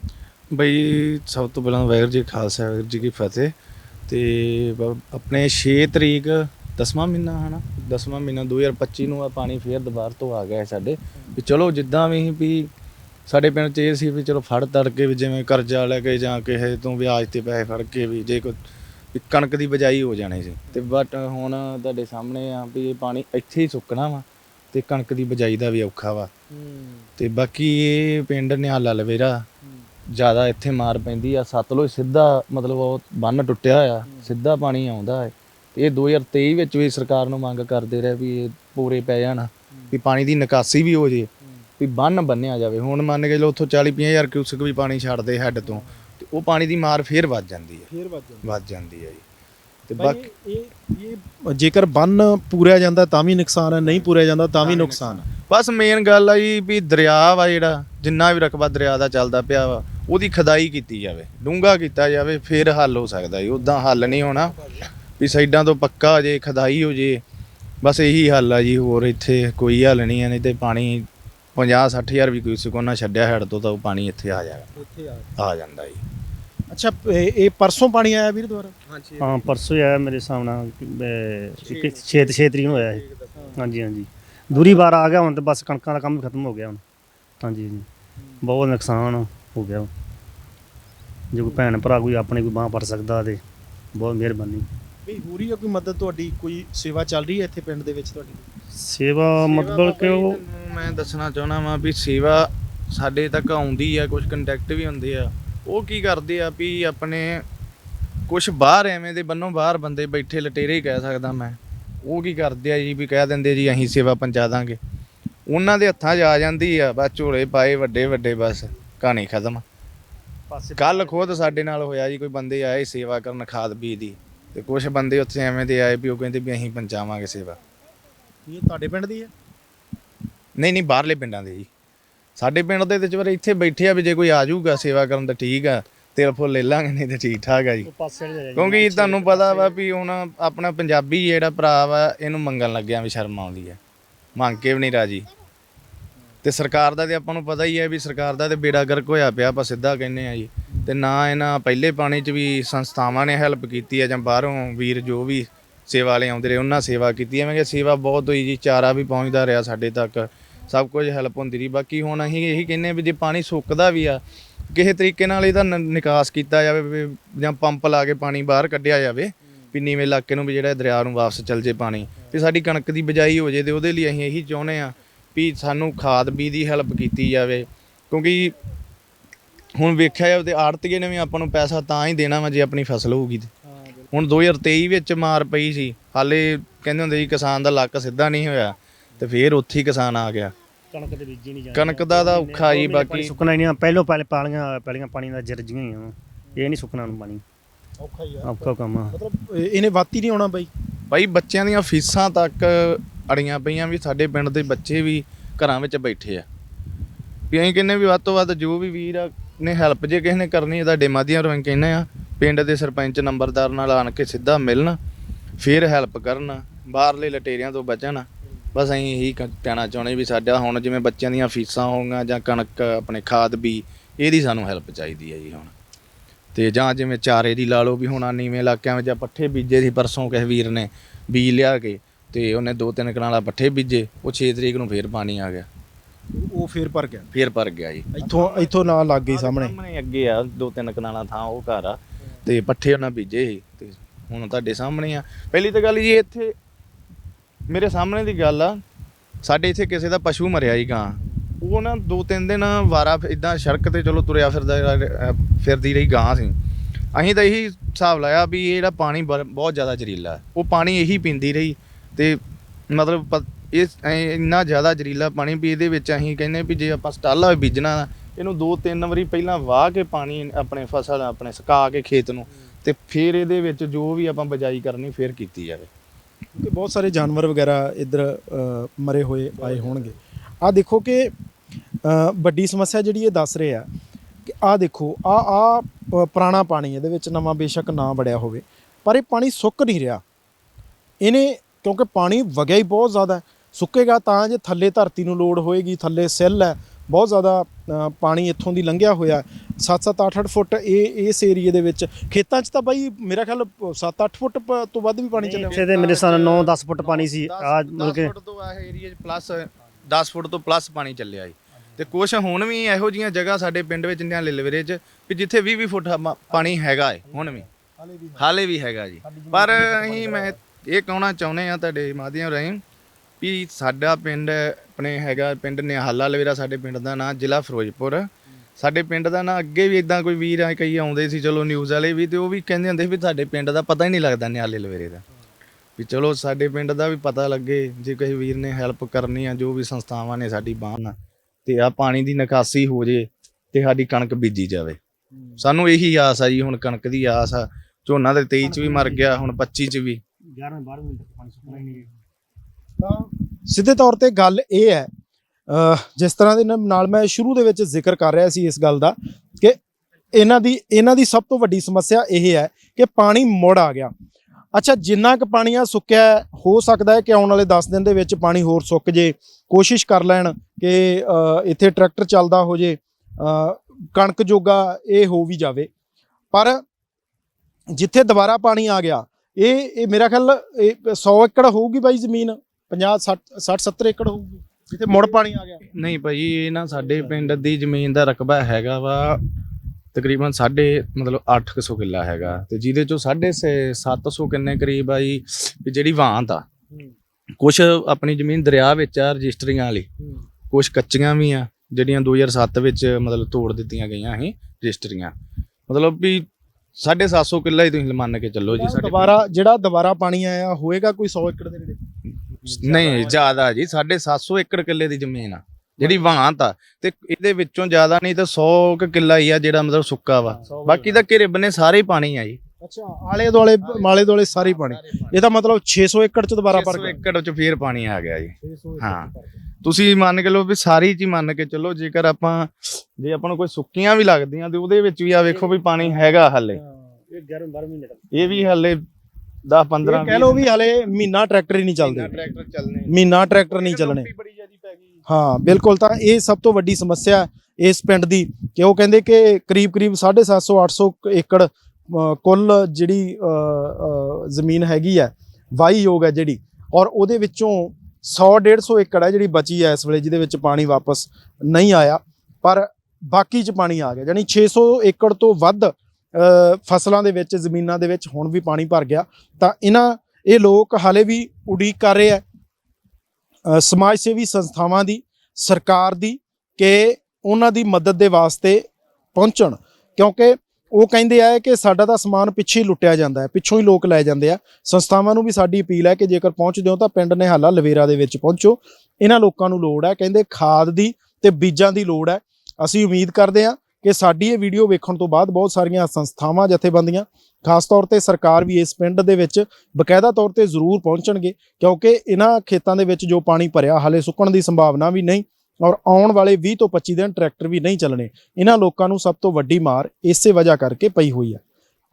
ਬਈ, ਸਭ ਤੋਂ ਪਹਿਲਾਂ ਵਾਹਿਗੁਰੂ ਜੀ ਖਾਲਸਾ, ਵਾਹਿਗੁਰੂ ਜੀ ਕੀ ਫਤਿਹ। ਤੇ ਆਪਣੇ 6 ਤਰੀਕ, ਦਸਵਾਂ ਮਹੀਨਾ, ਹਨਾ? ਦਸਵਾਂ ਮਹੀਨਾ 2025 ਨੂੰ ਆ ਪਾਣੀ ਫੇਰ ਦੁਬਾਰ ਤੋਂ ਆ ਗਿਆ ਸਾਡੇ। ਵੀ ਚਲੋ, ਜਿੱਦਾਂ ਵੀ ਵੀ ਸਾਡੇ ਪਿੰਡ 'ਚ ਇਹ ਸੀ ਵੀ ਚਲੋ ਫੜ ਤੜ ਕੇ ਵੀ ਜਿਵੇਂ ਕਰਜ਼ਾ ਲੈ ਕੇ ਜਾਂ ਕਿਸੇ ਤੋਂ ਵਿਆਜ ਤੇ ਪੈਸੇ ਫੜ ਕੇ ਵੀ ਜੇ ਕੋਈ ਵੀ ਕਣਕ ਦੀ ਬਜਾਈ ਹੋ ਜਾਣੀ ਸੀ। ਤੇ ਬਟ ਹੁਣ ਤੁਹਾਡੇ ਸਾਹਮਣੇ ਆ ਵੀ ਇਹ ਪਾਣੀ ਇੱਥੇ ਹੀ ਸੁੱਕਣਾ ਵਾ ਤੇ ਕਣਕ ਦੀ ਬਜਾਈ ਦਾ ਵੀ ਔਖਾ ਵਾ। ਤੇ ਬਾਕੀ ਇਹ ਪਿੰਡ ਨਿਹਾਲਾ ਲਵੇਰਾ ਜ਼ਿਆਦਾ ਇੱਥੇ ਮਾਰ ਪੈਂਦੀ ਆ। ਸਤਲੁਜ ਸਿੱਧਾ ਮਤਲਬ ਉਹ ਬੰਨ ਟੁੱਟਿਆ ਹੋਇਆ ਸਿੱਧਾ ਪਾਣੀ ਆਉਂਦਾ ਹੈ ਤੇ ਇਹ 2023 ਵਿੱਚ ਵੀ ਸਰਕਾਰ ਨੂੰ ਮੰਗ ਕਰਦੇ ਰਹੇ ਵੀ ਇਹ ਪੂਰੇ ਪੈ ਜਾਣ ਵੀ ਪਾਣੀ ਦੀ ਨਿਕਾਸੀ ਵੀ ਹੋ ਜੇ ਵੀ ਬੰਨ ਬੰਨਿਆ ਜਾਵੇ। ਹੁਣ ਮੰਨ ਕੇ ਚਲੋ ਉੱਥੋਂ 40 ਹਜ਼ਾਰ ਕਿਊਸਕ ਵੀ ਪਾਣੀ ਛੱਡਦੇ ਹੈੱਡ ਤੇ। ਉਹ ਪਾਣੀ ਦੀ ਮਾਰ ਫੇਰ ਵੱਧ ਜਾਂਦੀ ਹੈ। ਫੇਰ ਵੱਜ ਜਾਂਦਾ ਵੱਧ ਜਾਂਦੀ ਹੈ ਜੀ। ਤੇ ਬਾਕੀ ਇਹ ਇਹ ਜੇਕਰ ਬੰਨ ਪੂਰਿਆ ਜਾਂਦਾ ਤਾਂ ਵੀ ਨੁਕਸਾਨ ਹੈ ਨਹੀਂ ਪੂਰਿਆ ਜਾਂਦਾ ਤਾਂ ਵੀ ਨੁਕਸਾਨ ਹੈ। ਬਸ ਮੇਨ ਗੱਲ ਆ ਜੀ ਵੀ ਦਰਿਆ ਵਾ ਜਿਹੜਾ ਜਿੰਨਾ ਵੀ ਰਕਬਾ ਦਰਿਆ ਦਾ ਚੱਲਦਾ ਪਿਆ ਵਾ ਉਹਦੀ ਖਦਾਈ ਕੀਤੀ ਜਾਵੇ ਡੂੰਘਾ ਕੀਤਾ ਜਾਵੇ ਫਿਰ ਹੱਲ ਹੋ ਸਕਦਾ ਜੀ। ਉਦਾਂ ਹੱਲ ਨਹੀਂ ਹੋਣਾ ਵੀ ਸਾਈਡਾਂ ਤੋਂ ਪੱਕਾ ਹੋ ਜੇ ਖਦਾਈ ਹੋ ਜੇ ਬਸ ਇਹੀ ਹੱਲ ਆ ਜੀ। ਹੋਰ ਇੱਥੇ ਕੋਈ ਹੱਲ ਨਹੀਂ ਹੈ ਨਹੀਂ ਤੇ ਪਾਣੀ 50 60000 ਵੀ ਕੋਈ ਸਕੋਨਾ ਛੱਡਿਆ ਹੈਡ ਤੋਂ ਤਾਂ ਉਹ ਪਾਣੀ ਇੱਥੇ ਆ ਜਾਏਗਾ। ਇੱਥੇ ਆ ਜਾਂਦਾ ਜੀ। ਅੱਛਾ ਇਹ ਇਹ ਪਰਸੋਂ ਪਾਣੀ ਆਇਆ ਵੀਰ ਦੁਆਰਾ? ਹਾਂ ਪਰਸੋਂ ਹੀ ਆਇਆ ਮੇਰੇ ਹਿਸਾਬ ਨਾਲ 6 6 ਤਰੀਕ ਨੂੰ ਆਇਆ ਇਹ। ਹਾਂਜੀ ਹਾਂਜੀ। ਦੂਰੀ ਵਾਰ ਆ ਗਿਆ ਹੁਣ ਤੇ ਬਸ ਕਣਕਾਂ ਦਾ ਕੰਮ ਵੀ ਖਤਮ ਹੋ ਗਿਆ ਹੁਣ। ਹਾਂਜੀ ਜੀ ਬਹੁਤ ਨੁਕਸਾਨ ਹੋ ਗਿਆ ਜੇ ਕੋਈ ਭੈਣ ਭਰਾ ਕੋਈ ਆਪਣੇ ਕੋਈ ਬਾਹ ਭਰ ਸਕਦਾ ਤੇ ਬਹੁਤ ਮਿਹਰਬਾਨੀ। ਵੀ ਹੋ ਰਹੀ ਹੈ ਕੋਈ ਮਦਦ ਤੁਹਾਡੀ? ਕੋਈ ਸੇਵਾ ਚੱਲ ਰਹੀ ਹੈ ਇੱਥੇ ਪਿੰਡ ਦੇ ਵਿੱਚ ਤੁਹਾਡੀ? ਸੇਵਾ ਮਤਲਬ ਕਿ ਉਹ ਮੈਂ ਦੱਸਣਾ ਚਾਹਣਾ ਵਾਂ ਵੀ ਸੇਵਾ ਸਾਡੇ ਤੱਕ ਆਉਂਦੀ ਆ ਕੁਝ ਕੰਟੈਕਟ ਵੀ ਹੁੰਦੇ ਆ। ਉਹ ਕੀ ਕਰਦੇ ਆ ਵੀ ਆਪਣੇ ਕੁਝ ਬਾਹਰ ਐਵੇਂ ਦੇ ਬੰਨੋਂ ਬਾਹਰ ਬੰਦੇ ਬੈਠੇ ਲਟੇਰੇ ਹੀ ਕਹਿ ਸਕਦਾ ਮੈਂ। ਉਹ ਕੀ ਕਰਦੇ ਆ ਜੀ ਵੀ ਕਹਿ ਦਿੰਦੇ ਜੀ ਅਸੀਂ ਸੇਵਾ ਪਹੁੰਚਾ ਦਾਂਗੇ। ਉਹਨਾਂ ਦੇ ਹੱਥਾਂ 'ਚ ਆ ਜਾਂਦੀ ਆ ਬਸ ਝੋਲੇ ਪਾਏ ਵੱਡੇ ਵੱਡੇ ਬਸ ਕਹਾਣੀ ਖਤਮ। ਕੱਲ ਖੁਦ ਸਾਡੇ ਨਾਲ ਹੋਇਆ ਜੀ ਕੋਈ ਬੰਦੇ ਆਏ ਸੇਵਾ ਕਰਨ ਖਾਦ ਬੀਜ ਦੀ ਤੇ ਕੁਝ ਬੰਦੇ ਉੱਥੇ ਐਵੇਂ ਦੇ ਆਏ ਵੀ ਉਹ ਕਹਿੰਦੇ ਵੀ ਅਸੀਂ ਪਹੁੰਚਾਵਾਂਗੇ ਸੇਵਾ। ਇਹ ਤੁਹਾਡੇ ਪਿੰਡ ਦੀ ਹੈ? ਨਹੀਂ ਨਹੀਂ ਬਾਹਰਲੇ ਪਿੰਡਾਂ ਦੇ ਜੀ। ਸਾਡੇ ਪਿੰਡ ਦੇ ਵਿੱਚ ਵਾਰ ਇੱਥੇ ਬੈਠੇ ਆ ਵੀ ਜੇ ਕੋਈ ਆ ਜਾਊਗਾ ਸੇਵਾ ਕਰਨ ਤਾਂ ਠੀਕ ਆ ਤੇਲ ਫੁੱਲ ਲੈ ਲਾਂਗੇ ਨਹੀਂ ਤਾਂ ਠੀਕ ਠਾਕ ਆ ਜੀ। ਕਿਉਂਕਿ ਤੁਹਾਨੂੰ ਪਤਾ ਵਾ ਵੀ ਹੁਣ ਆਪਣਾ ਪੰਜਾਬੀ ਜਿਹੜਾ ਭਰਾ ਵਾ ਇਹਨੂੰ ਮੰਗਣ ਲੱਗਿਆ ਵੀ ਸ਼ਰਮ ਆਉਂਦੀ ਆ। ਮੰਗ ਕੇ ਵੀ ਨਹੀਂ ਰਾਜੀ। ਤੇ ਸਰਕਾਰ ਦਾ ਤੇ ਆਪਾਂ ਨੂੰ ਪਤਾ ਹੀ ਹੈ ਵੀ ਸਰਕਾਰ ਦਾ ਤੇ ਬੇੜਾ ਗਰਕ ਹੋਇਆ ਪਿਆ ਆਪਾਂ ਸਿੱਧਾ ਕਹਿੰਨੇ ਆ ਜੀ। ਤੇ ਨਾ ਇਹਨਾਂ ਪਹਿਲੇ ਪਾਣੀ 'ਚ ਵੀ ਸੰਸਥਾਵਾਂ ਨੇ ਹੈਲਪ ਕੀਤੀ ਹੈ ਜਾਂ ਬਾਹਰੋਂ ਵੀਰ ਜੋ ਵੀ ਸੇਵਾ ਵਾਲੇ ਆਉਂਦੇ ਰਹੇ ਉਹਨਾਂ ਸੇਵਾ ਕੀਤੀ ਐਵੇਂ ਕਿ ਸੇਵਾ ਬਹੁਤ ਹੋਈ ਜੀ ਚਾਰਾ ਵੀ ਪਹੁੰਚਦਾ ਰਿਹਾ ਸਾਡੇ ਤੱਕ। ਸਭ ਕੁਝ ਹੈਲਪ ਹੁੰਦੀ ਰਹੀ। ਬਾਕੀ ਹੁਣ ਅਸੀਂ ਇਹੀ ਕਹਿੰਨੇ ਵੀ ਜੇ ਪਾਣੀ ਸੁੱਕਦਾ ਵੀ ਆ ਕਿਸੇ ਤਰੀਕੇ ਨਾਲ ਇਹਦਾ ਨ- ਨਿਕਾਸ ਕੀਤਾ ਜਾਵੇ ਵੀ ਜਾਂ ਪੰਪ ਲਾ ਕੇ ਪਾਣੀ ਬਾਹਰ ਕੱਢਿਆ ਜਾਵੇ ਵੀ ਨੀਵੇਂ ਇਲਾਕੇ ਨੂੰ ਵੀ ਜਿਹੜਾ ਦਰਿਆ ਨੂੰ ਵਾਪਸ ਚੱਲ ਜੇ ਪਾਣੀ। ਵੀ ਸਾਡੀ ਕਣਕ ਦੀ ਬਿਜਾਈ ਹੋ ਜੇ ਤੇ ਉਹਦੇ ਲਈ ਅਸੀਂ ਇਹੀ ਚਾਹੁੰਦੇ ਆ ਵੀ ਸਾਨੂੰ ਖਾਦ ਬੀ ਦੀ ਹੈਲਪ ਕੀਤੀ ਜਾਵੇ। ਕਿਉਂਕਿ ਹੁਣ ਵੇਖਿਆ ਜਾਵੇ ਤੇ ਆੜਤੀਏ ਨੇ ਵੀ ਆਪਾਂ ਨੂੰ ਪੈਸਾ ਤਾਂ ਹੀ ਦੇਣਾ ਵਾ ਜੇ ਆਪਣੀ ਫਸਲ ਹੋਊਗੀ ਤੇ। ਹੁਣ 2023 ਵਿੱਚ ਮਾਰ ਪਈ ਸੀ। ਹਾਲੇ ਕਹਿੰਦੇ ਹੁੰਦੇ ਸੀ ਕਿਸਾਨ ਦਾ ਲੱਕ ਸਿੱਧਾ ਨਹੀਂ ਹੋਇਆ। ਤੇ ਫੇਰ ਉੱਥੇ ਹੀ ਕਿਸਾਨ ਆ ਗਿਆ। ਕਣਕ ਤੇ ਬੀਜੀ ਨਹੀਂ ਜਾਂਦੀ। ਕਣਕ ਦਾ ਤਾਂ ਔਖਾ ਜੀ ਬਾਕੀ ਸੁੱਕਣਾ ਹੀ ਨਹੀਂ ਪਹਿਲੋਂ ਪਹਿਲੇ ਪਾਲੀਆਂ ਪਹਿਲੀਆਂ ਪਾਣੀ ਦਾ ਜਰਜੀਆਂ ਹੀ ਆ। ਇਹ ਨਹੀਂ ਸੁੱਕਣਾ ਨੂੰ ਪਾਣੀ। ਔਖਾ ਹੀ ਔਖਾ ਕੰਮ ਆ। ਮਤਲਬ ਇਹ- ਇਹਨੇ ਵਾਤੀ ਨਹੀਂ ਆਉਣਾ ਬਾਈ। ਬਾਈ ਬੱਚਿਆਂ ਦੀਆਂ ਫੀਸਾਂ ਤੱਕ ਅੜੀਆਂ ਪਈਆਂ ਵੀ ਸਾਡੇ ਪਿੰਡ ਦੇ ਬੱਚੇ ਵੀ ਘਰਾਂ ਵਿੱਚ ਬੈਠੇ ਆ। ਵੀ ਅਸੀਂ ਕਹਿੰਨੇ ਵੀ ਵੱਧ ਤੋਂ ਵੱਧ ਜੋ ਵੀ ਵੀਰ ਨੇ ਹੈਲਪ ਜੇ ਕਿਸੇ ਨੇ ਕਰਨੀ ਹੈ ਤੁਹਾਡੇ ਮਾਧਿਅਮ ਰਾਹੀਂ ਕਹਿੰਨੇ ਆ ਪਿੰਡ ਦੇ ਸਰਪੰਚ ਨੰਬਰਦਾਰ ਨਾਲ ਆਣ ਕੇ ਸਿੱਧਾ ਮਿਲਣ ਫਿਰ ਹੈਲਪ ਕਰਨ ਬਾਹਰਲੇ ਲਟੇਰਿਆਂ ਤੋਂ ਬਚਣ। ਬਸ ਅਸੀਂ ਇਹੀ ਕ- ਕਹਿਣਾ ਚਾਹੁੰਦੇ ਵੀ ਸਾਡਾ ਹੁਣ ਜਿਵੇਂ ਬੱਚਿਆਂ ਦੀਆਂ ਫੀਸਾਂ ਹੋਣਗੀਆਂ ਜਾਂ ਕਣਕ ਆਪਣੇ ਖਾਦ ਵੀ ਇਹਦੀ ਸਾਨੂੰ ਹੈਲਪ ਚਾਹੀਦੀ ਹੈ ਜੀ ਹੁਣ। ਤੇ ਜਾਂ ਜਿਵੇਂ ਚਾਰੇ ਦੀ ਲਾ ਲਓ ਵੀ ਹੁਣ ਨੀਵੇਂ ਇਲਾਕਿਆਂ ਵਿੱਚ ਆ ਪੱਠੇ ਬੀਜੇ ਸੀ ਪਰਸੋਂ ਕਿਸੇ ਵੀਰ ਨੇ ਬੀਜ ਲਿਆ ਕੇ ਤੇ ਉਹਨੇ ਦੋ ਤਿੰਨ ਕਨਾਲਾ ਪੱਠੇ ਬੀਜੇ ਉਹ 6 ਤਰੀਕ ਨੂੰ ਫੇਰ ਪਾਣੀ ਆ ਗਿਆ। ਉਹ ਫੇਰ ਭਰ ਗਿਆ? ਫੇਰ ਭਰ ਗਿਆ ਜੀ। ਇੱਥੋਂ ਇੱਥੋਂ ਨਾਲ ਲੱਗ ਗਈ ਸਾਹਮਣੇ। ਸਾਹਮਣੇ ਅੱਗੇ ਆ ਦੋ ਤਿੰਨ ਕਨਾਲਾ ਥਾਂ ਉਹ ਘਰ ਆ। ਤੇ ਪੱਠੇ ਉਹਨਾਂ ਬੀਜੇ ਸੀ ਤੇ ਹੁਣ ਤੁਹਾਡੇ ਸਾਹਮਣੇ ਆ। ਪਹਿਲੀ ਤਾਂ ਗੱਲ ਜੀ ਇੱਥੇ ਮੇਰੇ ਸਾਹਮਣੇ ਦੀ ਗੱਲ ਆ, ਸਾਡੇ ਇੱਥੇ ਕਿਸੇ ਦਾ ਪਸ਼ੂ ਮਰਿਆ ਜੀ ਗਾਂ। ਉਹ ਨਾ ਦੋ ਤਿੰਨ ਦਿਨ ਵਾਰਾ ਇਦਾਂ ਸੜਕ ਤੇ ਚਲੋ ਤੁਰਿਆ ਫਿਰਦਾ ਫਿਰਦੀ ਰਹੀ ਗਾਂ ਸੀ। ਅਸੀਂ ਤਾਂ ਇਹੀ ਹਿਸਾਬ ਲਾਇਆ ਵੀ ਇਹ ਜਿਹੜਾ ਪਾਣੀ ਬ- ਬਹੁਤ ਜ਼ਿਆਦਾ ਜ਼ਹਿਰੀਲਾ ਉਹ ਪਾਣੀ ਇਹੀ ਪੀਂਦੀ ਰਹੀ ਤੇ ਮਤਲਬ ਪ- ਇਹ ਇੰਨਾ ਜ਼ਿਆਦਾ ਜ਼ਹਿਰੀਲਾ ਪਾਣੀ ਵੀ ਇਹਦੇ ਵਿੱਚ ਅਸੀਂ ਕਹਿੰਦੇ ਵੀ ਜੇ ਆਪਾਂ ਸਟਾਲਾ ਬੀਜਣਾ ਇਹਨੂੰ ਦੋ ਤਿੰਨ ਵਾਰੀ ਪਹਿਲਾਂ ਵਾਹ ਕੇ ਪਾਣੀ ਆਪਣੇ ਫਸਲ, ਆਪਣੇ ਸੁਕਾ ਕੇ ਖੇਤ ਨੂੰ ਤੇ ਫਿਰ ਇਹਦੇ ਵਿੱਚ ਜੋ ਵੀ ਆਪਾਂ ਬਜਾਈ ਕਰਨੀ ਫਿਰ ਕੀਤੀ ਜਾਵੇ। ਕਿਉਂਕਿ ਬਹੁਤ ਸਾਰੇ ਜਾਨਵਰ ਵਗੈਰਾ ਇੱਧਰ ਮਰੇ ਹੋਏ, ਆਏ ਹੋਣਗੇ। ਆ ਦੇਖੋ ਕਿ ਵੱਡੀ ਸਮੱਸਿਆ ਜਿਹੜੀ ਇਹ ਦੱਸ ਰਹੇ ਆ ਕਿ ਆ ਦੇਖੋ ਆ ਆ ਪੁਰਾਣਾ ਪਾਣੀ ਇਹਦੇ ਵਿੱਚ ਨਵਾਂ ਬੇਸ਼ੱਕ ਨਾ ਵੜਿਆ ਹੋਵੇ, ਪਰ ਇਹ ਪਾਣੀ ਸੁੱਕ ਨਹੀਂ ਰਿਹਾ। ਇਹਨੇ, ਕਿਉਂਕਿ ਪਾਣੀ ਵਗਿਆ ਹੀ ਬਹੁਤ ਜ਼ਿਆਦਾ, ਸੁੱਕੇਗਾ ਤਾਂ ਜੇ ਥੱਲੇ ਧਰਤੀ ਨੂੰ ਲੋੜ ਹੋਏਗੀ, ਥੱਲੇ ਸੈੱਲ ਹੈ ਬਹੁਤ ਜ਼ਿਆਦਾ ਪਾਣੀ ਇੱਥੋਂ ਦੀ ਲੰਘਿਆ ਹੋਇਆ 7-7 8-8 ਫੁੱਟ ਇਹ ਇਸ ਏਰੀਏ ਦੇ ਵਿੱਚ। ਖੇਤਾਂ 'ਚ ਤਾਂ ਬਾਈ ਮੇਰਾ ਖਿਆਲ 7-8 ਫੁੱਟ ਤੋਂ ਵੱਧ ਵੀ ਪਾਣੀ ਚੱਲਿਆ। ਇੱਥੇ ਤੇ ਮੇਰੇ ਸਾਹ 9-10 ਫੁੱਟ ਪਾਣੀ ਸੀ। ਆ ਮਤਲਬ ਕਿ ਫੁੱਟ ਤੋਂ ਇਹ ਏਰੀਆ 'ਚ ਪਲੱਸ 10 ਫੁੱਟ ਤੋਂ ਪਲੱਸ ਪਾਣੀ ਚੱਲਿਆ ਜੀ। ਤੇ ਕੁਛ ਹੁਣ ਵੀ ਇਹੋ ਜੀਆਂ ਜਗ੍ਹਾ ਸਾਡੇ ਪਿੰਡ ਵਿੱਚ ਨਿਆਲੇ ਲਵੇਰੇ 'ਚ ਵੀ ਜਿੱਥੇ 20 20 ਫੁੱਟ ਪਾਣੀ ਹੈਗਾ ਏ ਹੁਣ ਵੀ। ਹਾਲੇ ਵੀ ਹੈਗਾ ਜੀ। ਪਰ ਅਸੀਂ ਮੈਂ ਇਹ ਕਹਿਣਾ ਚਾਹੁੰਦੇ ਆ ਤੁਹਾਡੇ ਮਾਧਿਅਮ ਰਾਹੀਂ ਵੀ ਸਾਡਾ ਪਿੰਡ ਆਪਣੇ ਹੈਗਾ ਪਿੰਡ ਨਿਹਾਲਾ ਲਵੇਰਾ ਸਾਡੇ ਪਿੰਡ ਦਾ ਨਾਂ, ਜ਼ਿਲ੍ਹਾ ਫਿਰੋਜ਼ਪੁਰ। ਸਾਡੇ ਪਿੰਡ ਦਾ ਨਾਂ ਅੱਗੇ ਵੀ ਇਦਾਂ ਕੋਈ ਵੀਰ ਆ ਕਈ ਆਉਂਦੇ ਸੀ, ਚਲੋ ਨਿਊਜ਼ ਵਾਲੇ ਵੀ, ਤੇ ਉਹ ਵੀ ਕਹਿੰਦੇ ਹੁੰਦੇ ਵੀ ਸਾਡੇ ਪਿੰਡ ਦਾ ਪਤਾ ਹੀ ਨਹੀਂ ਲੱਗਦਾ ਨਿਹਾਲੇ ਲਵੇਰੇ ਦਾ। ਵੀ ਚਲੋ ਸਾਡੇ ਪਿੰਡ ਦਾ ਵੀ ਪਤਾ ਲੱਗੇ, ਜੇ ਕਿਸੇ ਵੀਰ ਨੇ ਹੈਲਪ ਕਰਨੀ ਆ, ਜੋ ਵੀ ਸੰਸਥਾਵਾਂ ਨੇ ਸਾਡੀ ਬਾਹਨ ਤੇ ਆ ਪਾਣੀ ਦੀ ਨਿਕਾਸੀ ਹੋ ਜੇ, ਤੇ ਸਾਡੀ ਕਣਕ ਬੀਜੀ ਜਾਵੇ। ਸਾਨੂੰ ਇਹੀ ਆਸ ਆ ਜੀ, ਹੁਣ ਕਣਕ ਦੀ ਆਸ ਆ, ਝੋਨਾ ਤੇ 23 ਚ ਵੀ ਮਰ ਗਿਆ, ਹੁਣ 25 ਚ ਵੀ। 11 12 ਮਿੰਟ ਪਾਣੀ ਸੁੱਕਣਾ ਹੀ ਨਹੀਂ। ਤਾਂ ਸਿੱਧੇ ਤੌਰ ਤੇ ਗੱਲ ਇਹ ਹੈ ਜਿਸ ਤਰ੍ਹਾਂ ਦੇ ਨਾਲ ਮੈਂ ਸ਼ੁਰੂ ਦੇ ਵਿੱਚ ਜ਼ਿਕਰ ਕਰ ਰਿਹਾ ਸੀ ਇਸ ਗੱਲ ਦਾ, ਕਿ ਇਹਨਾਂ ਦੀ ਇਹਨਾਂ ਦੀ ਸਭ ਤੋਂ ਵੱਡੀ ਸਮੱਸਿਆ ਇਹ ਹੈ ਕਿ ਪਾਣੀ ਮੁੜ ਆ ਗਿਆ। ਅੱਛਾ, ਜਿੰਨਾ ਕੁ ਪਾਣੀ ਆ ਸੁੱਕਿਆ ਹੋ ਸਕਦਾ ਹੈ ਕਿ ਆਉਣ ਵਾਲੇ 10 ਦਿਨ ਦੇ ਵਿੱਚ ਪਾਣੀ ਹੋਰ ਸੁੱਕ ਜੇ। ਕੋਸ਼ਿਸ਼ ਕਰ ਲੈਣ ਕਿ ਇੱਥੇ ਟਰੈਕਟਰ ਚੱਲਦਾ ਹੋ ਜੇ ਕਣਕ ਜੋਗਾ ਇਹ ਹੋ ਵੀ ਜਾਵੇ। ਪਰ ਜਿੱਥੇ ਦੁਬਾਰਾ ਪਾਣੀ ਆ ਗਿਆ, ਇਹ ਇਹ ਮੇਰਾ ਖਿਆਲ, ਇਹ 100 ਏਕੜ ਹੋਊਗੀ ਬਾਈ ਜ਼ਮੀਨ। 50 60 60 70 ਏਕੜ ਹੋਊਗੀ ਜਿੱਥੇ ਮੁੜ ਪਾਣੀ ਆ ਗਿਆ। ਨਹੀਂ ਭਾਈ ਇਹ ਨਾ ਸਾਡੇ ਪਿੰਡ ਦੀ ਜ਼ਮੀਨ ਦਾ ਰਕਬਾ ਹੈਗਾ ਵਾ ਤਕਰੀਬਨ ਸਾਢੇ ਮਤਲਬ 800 ਕਿੱਲਾ ਹੈਗਾ। ਤੇ ਜਿਹਦੇ ਚੋਂ ਸਾਢੇ 700 ਕਿੰਨੇ ਕਰੀਬ ਆ ਜੀ ਵੀ ਜਿਹੜੀ ਵਾਂਤ ਆ ਕੁਝ ਆਪਣੀ ਜ਼ਮੀਨ ਦਰਿਆ ਵਿੱਚ ਆ ਰਜਿਸਟਰੀਆਂ ਵਾਲੀ। ਕੁਝ ਕੱਚੀਆਂ ਵੀ ਆ ਜਿਹੜੀਆਂ 2007 ਵਿੱਚ ਮਤਲਬ ਤੋੜ ਦਿੱਤੀਆਂ ਗਈਆਂ ਸੀ ਰਜਿਸਟਰੀਆਂ। ਮਤਲਬ ਵੀ 750 ਕਿੱਲਾ ਹੀ ਤੁਸੀਂ ਮੰਨ ਕੇ ਚੱਲੋ ਜੀ ਸਾਡੇ ਦੁਬਾਰਾ ਜਿਹੜਾ ਦੁਬਾਰਾ ਪਾਣੀ ਆਇਆ ਹੋਏਗਾ ਕੋਈ 100 ਏਕੜ ਦੇ ਨੇੜੇ? ਨਹੀਂ ਜ਼ਿਆਦਾ ਜੀ 750 ਏਕੜ ਕਿੱਲੇ ਦੀ ਜ਼ਮੀਨ ਆ। ਜਿਹੜੀ ਵਾਂਤ ਆ ਤੇ ਇਹਦੇ ਵਿੱਚੋਂ ਜ਼ਿਆਦਾ ਨਹੀਂ ਤਾਂ 100 ਕੁ ਕਿੱਲਾ ਹੀ ਆ ਜਿਹੜਾ ਮਤਲਬ ਸੁੱਕਾ ਵਾ। ਬਾਕੀ ਤਾਂ ਘੇਰੇ ਬੰਨੇ ਸਾਰੇ ਪਾਣੀ ਆ ਜੀ। ਅੱਛਾ ਆਲੇ ਦੁਆਲੇ ਮਾਲੇ ਦੁਆਲੇ ਸਾਰੀ ਪਾਣੀ। ਇਹਦਾ ਮਤਲਬ 600 ਏਕੜ ਚ ਦੁਬਾਰਾ ਭਰ 600 ਗਿਆ। ਏਕੜ ਚ ਫੇਰ ਪਾਣੀ ਆ ਗਿਆ ਜੀ। 600 ਹਾਂ। ਤੁਸੀਂ ਮੰਨ ਕੇ ਲਓ ਵੀ ਸਾਰੀ ਚ ਮੰਨ ਕੇ ਚੱਲੋ ਜੇਕਰ ਆਪਾਂ ਜੇ ਆਪਾਂ ਨੂੰ ਕੋਈ ਸੁੱਕੀਆਂ ਵੀ ਲੱਗਦੀਆਂ ਤੇ ਉਹਦੇ ਵਿੱਚ ਵੀ ਆ ਵੇਖੋ ਵੀ ਪਾਣੀ ਹੈਗਾ ਹੱਲੇ। ਇਹ 11 12 ਮਹੀਨੇ ਇਹ ਵੀ ਹੱਲੇ 10 15 ਕਹਿ ਲਓ ਵੀ ਹਲੇ ਮਹੀਨਾ ਟਰੈਕਟਰ ਹੀ ਨਹੀਂ ਚੱਲਦੇ ਟਰੈਕਟਰ ਚੱਲਨੇ ਮਹੀਨਾ ਟਰੈਕਟਰ ਨਹੀਂ ਚੱਲਣੇ। ਹਾਂ ਬਿਲਕੁਲ ਤਾਂ ਇਹ ਸਭ ਤੋਂ ਵੱਡੀ ਸਮੱਸਿਆ ਹੈ ਇਸ ਪਿੰਡ ਦੀ ਕਿ ਉਹ ਕਹਿੰਦੇ ਕਿ ਕਰੀਬ ਕਰੀਬ 750 800 ਏਕੜ ਅ, ਕੁੱਲ ਜਿਹੜੀ ਜ਼ਮੀਨ ਹੈਗੀ ਹੈ ਵਾਹੀ ਯੋਗ ਹੈ ਜਿਹੜੀ। ਔਰ ਉਹਦੇ ਵਿੱਚੋਂ 100 150 ਏਕੜ ਹੈ ਜਿਹੜੀ ਬਚੀ ਹੈ ਇਸ ਵੇਲੇ ਜਿਹਦੇ ਵਿੱਚ ਪਾਣੀ ਵਾਪਸ ਨਹੀਂ ਆਇਆ। ਪਰ ਬਾਕੀ ਚ ਪਾਣੀ ਆ ਗਿਆ ਯਾਨੀ 600 ਏਕੜ ਤੋਂ ਵੱਧ ਫਸਲਾਂ ਦੇ ਵਿੱਚ, ਜ਼ਮੀਨਾਂ ਦੇ ਵਿੱਚ ਹੁਣ ਵੀ ਪਾਣੀ ਭਰ ਗਿਆ, ਤਾਂ ਇਹਨਾਂ, ਇਹ ਲੋਕ ਹਾਲੇ ਵੀ ਉਡੀਕ ਕਰ ਰਹੇ ਆ। ਸਮਾਜ ਸੇਵੀ ਸੰਸਥਾਵਾਂ ਦੀ, ਸਰਕਾਰ ਦੀ ਕਿ ਉਹਨਾਂ ਦੀ ਮਦਦ ਦੇ ਵਾਸਤੇ ਪਹੁੰਚਣ। ਕਿਉਂਕਿ ਉਹ ਕਹਿੰਦੇ ਆ ਕਿ ਸਾਡਾ ਤਾਂ ਸਮਾਨ ਪਿੱਛੇ ਹੀ ਲੁੱਟਿਆ ਜਾਂਦਾ ਹੈ, ਪਿੱਛੋਂ ਹੀ ਲੋਕ ਲੈ ਜਾਂਦੇ ਆ। ਸੰਸਥਾਵਾਂ ਨੂੰ ਵੀ ਸਾਡੀ ਅਪੀਲ ਹੈ ਕਿ ਜੇਕਰ ਪਹੁੰਚਦੇ ਹੋ ਤਾਂ ਪਿੰਡ ਨਿਹਾਲਾ ਲਵੇਰਾ ਦੇ ਵਿੱਚ ਪਹੁੰਚੋ। ਇਹਨਾਂ ਲੋਕਾਂ ਨੂੰ ਲੋੜ ਹੈ, ਕਹਿੰਦੇ ਖਾਦ ਦੀ ਤੇ ਬੀਜਾਂ ਦੀ ਲੋੜ ਹੈ। ਅਸੀਂ ਉਮੀਦ ਕਰਦੇ ਹਾਂ ਕਿ ਸਾਡੀ ਇਹ ਵੀਡੀਓ ਵੇਖਣ ਤੋਂ ਬਾਅਦ ਬਹੁਤ ਸਾਰੀਆਂ ਸੰਸਥਾਵਾਂ, ਜਥੇਬੰਦੀਆਂ, ਖਾਸ ਤੌਰ ਤੇ ਸਰਕਾਰ ਵੀ ਇਸ ਪਿੰਡ ਦੇ ਵਿੱਚ ਬਕਾਇਦਾ ਤੌਰ ਤੇ ਜ਼ਰੂਰ ਪਹੁੰਚਣਗੇ, ਕਿਉਂਕਿ ਇਹਨਾਂ ਖੇਤਾਂ ਦੇ ਵਿੱਚ ਜੋ ਪਾਣੀ ਭਰਿਆ ਹਾਲੇ ਸੁੱਕਣ ਦੀ ਸੰਭਾਵਨਾ ਵੀ ਨਹੀਂ ਔਰ ਆਉਣ ਵਾਲੇ 20 ਤੋਂ 25 ਦਿਨ ਟਰੈਕਟਰ ਵੀ ਨਹੀਂ ਚੱਲਣੇ। ਇਹਨਾਂ ਲੋਕਾਂ ਨੂੰ ਸਭ ਤੋਂ ਵੱਡੀ ਮਾਰ ਇਸੇ ਵਜ੍ਹਾ ਕਰਕੇ ਪਈ ਹੋਈ ਹੈ।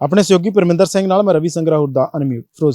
ਆਪਣੇ ਸਹਿਯੋਗੀ ਪਰਮਿੰਦਰ ਸਿੰਘ ਨਾਲ ਮੈਂ ਰਵੀ ਸੰਗਰਾਹੁਰ ਦਾ ਅਨਮਿਊਟ ਫਿਰੋਜ਼ਪੁਰ।